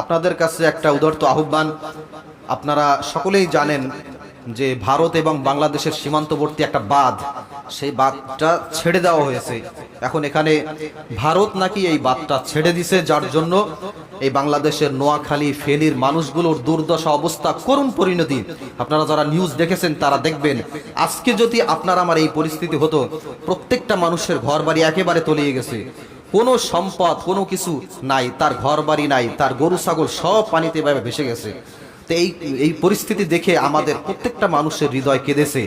আপনাদের কাছে একটা উদারত আহ্বান। আপনারা সকলেই জানেন যে ভারত এবং বাংলাদেশের সীমান্তবর্তী একটা বাঁধ, সেই বাঁধটা ছেড়ে দেওয়া হয়েছে। এখন এখানে ভারত নাকি এই বাঁধটা ছেড়ে দিছে, যার জন্য এই বাংলাদেশের নোয়াখালী, ফেনীর মানুষগুলোর দুর্দশা অবস্থা করুণ পরিণতি। আপনারা যারা নিউজ দেখেছেন, তারা দেখবেন, আজকে যদি আপনার আমার এই পরিস্থিতি হতো, প্রত্যেকটা মানুষের ঘর বাড়ি একেবারে তলিয়ে গেছে। কোনো সম্পদ, কোনো কিছু নাই, তার ঘর বাড়ি নাই, তার গরু, ছাগল সব পানিতে এভাবে ভেসে গেছে। তো এই এই পরিস্থিতি দেখে আমাদের প্রত্যেকটা মানুষের হৃদয় কেঁদেছে।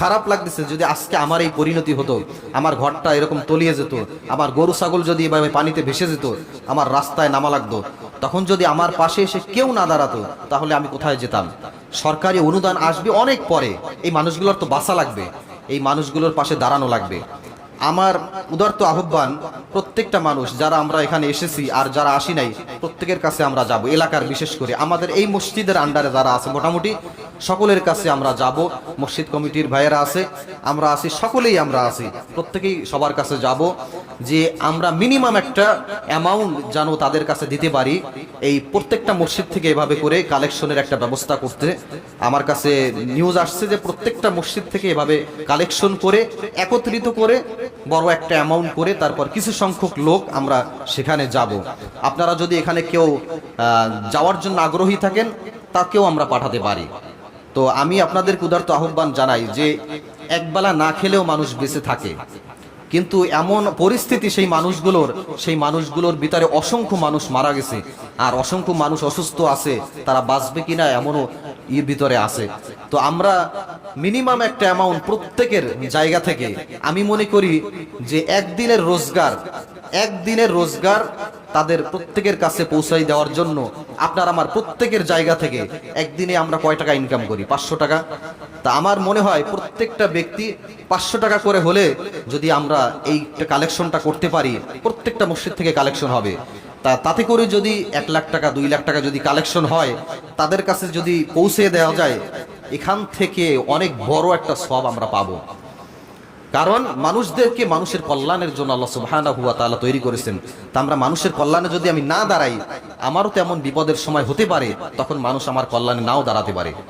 খারাপ লাগতেছে যদি আজকে আমার এই পরিণতি হতো, আমার ঘরটা এরকম তলিয়ে যেত, আমার গরু, ছাগল যদি এভাবে পানিতে ভেসে যেত, আমার রাস্তায় নামা লাগতো। তখন যদি আমার পাশে এসে কেউ না দাঁড়াতো, তাহলে আমি কোথায় যেতাম? সরকারি অনুদান আসবে অনেক পরে, এই মানুষগুলোর তো বাঁচা লাগবে, এই মানুষগুলোর পাশে দাঁড়ানো লাগবে। আমার উদার্ত আহ্বান, প্রত্যেকটা মানুষ, যারা আমরা এখানে এসেছি আর যারা আসি নাই, প্রত্যেকের কাছে আমরা যাব, এলাকার বিশেষ করে। আমাদের এই মসজিদের আন্ডারে যারা আছে, মোটামুটি সকলের কাছে আমরা যাব, মসজিদ কমিটির ভাইয়েরা আছে, আমরা আছি, সকলেই আমরা আছি, প্রত্যেকেই সবার কাছে যাব। যে আমরা মিনিমাম একটা অ্যামাউন্ট যেন তাদের কাছে দিতে পারি, এই প্রত্যেকটা মসজিদ থেকে এভাবে করে কালেকশনের একটা ব্যবস্থা করতে। আমার কাছে নিউজ আসছে যে প্রত্যেকটা মসজিদ থেকে এভাবে কালেকশন করে, একত্রিত করে, বড় একটা অ্যামাউন্ট করে, তারপর কিছু সংখ্যক লোক আমরা সেখানে যাব। আপনারা যদি এখানে কেউ যাওয়ার জন্য আগ্রহী থাকেন, তাকেও আমরা পাঠাতে পারি। তো আমি আপনাদের ক্ষুধার্ত আহ্বান জানাই যে, একবেলা না খেলেও মানুষ বেঁচে থাকে। কিন্তু এমন পরিস্থিতি সেই মানুষগুলোর সেই মানুষগুলোর ভিতরে অসংখ্য মানুষ মারা গেছে। আর অসংখ্য মানুষ অসুস্থ আছে, তারা বাঁচবে কিনা এমনও ইর ভিতরে আছে। তো আমরা মিনিমাম একটা অ্যামাউন্ট প্রত্যেকের জায়গা থেকে আমি মনে করি যে একদিনের রোজগার একদিনের রোজগার তাদের প্রত্যেকের কাছে পৌঁছাই দেওয়ার জন্য আপনার আমার প্রত্যেকের জায়গা থেকে একদিনে আমরা কয় টাকা ইনকাম করি? পাঁচশো টাকা? তা আমার মনে হয় প্রত্যেকটা ব্যক্তি পাঁচশো টাকা করে হলে যদি আমরা এই কালেকশনটা করতে পারি, প্রত্যেকটা মসজিদ থেকে কালেকশন হবে। তা তাতে করে যদি এক লাখ টাকা, দুই লাখ টাকা যদি কালেকশন হয়, তাদের কাছে যদি পৌঁছে দেওয়া যায়, এখান থেকে অনেক বড় একটা সব আমরা পাবো। কারণ মানুষদেরকে মানুষের কল্যাণের জন্য আল্লাহ সুবহানাহু হুয়া তালা তৈরি করেছেন। তা আমরা মানুষের কল্যাণে যদি আমি না দাঁড়াই, আমারও তেমন বিপদের সময় হতে পারে, তখন মানুষ আমার কল্যাণে নাও দাঁড়াতে পারে।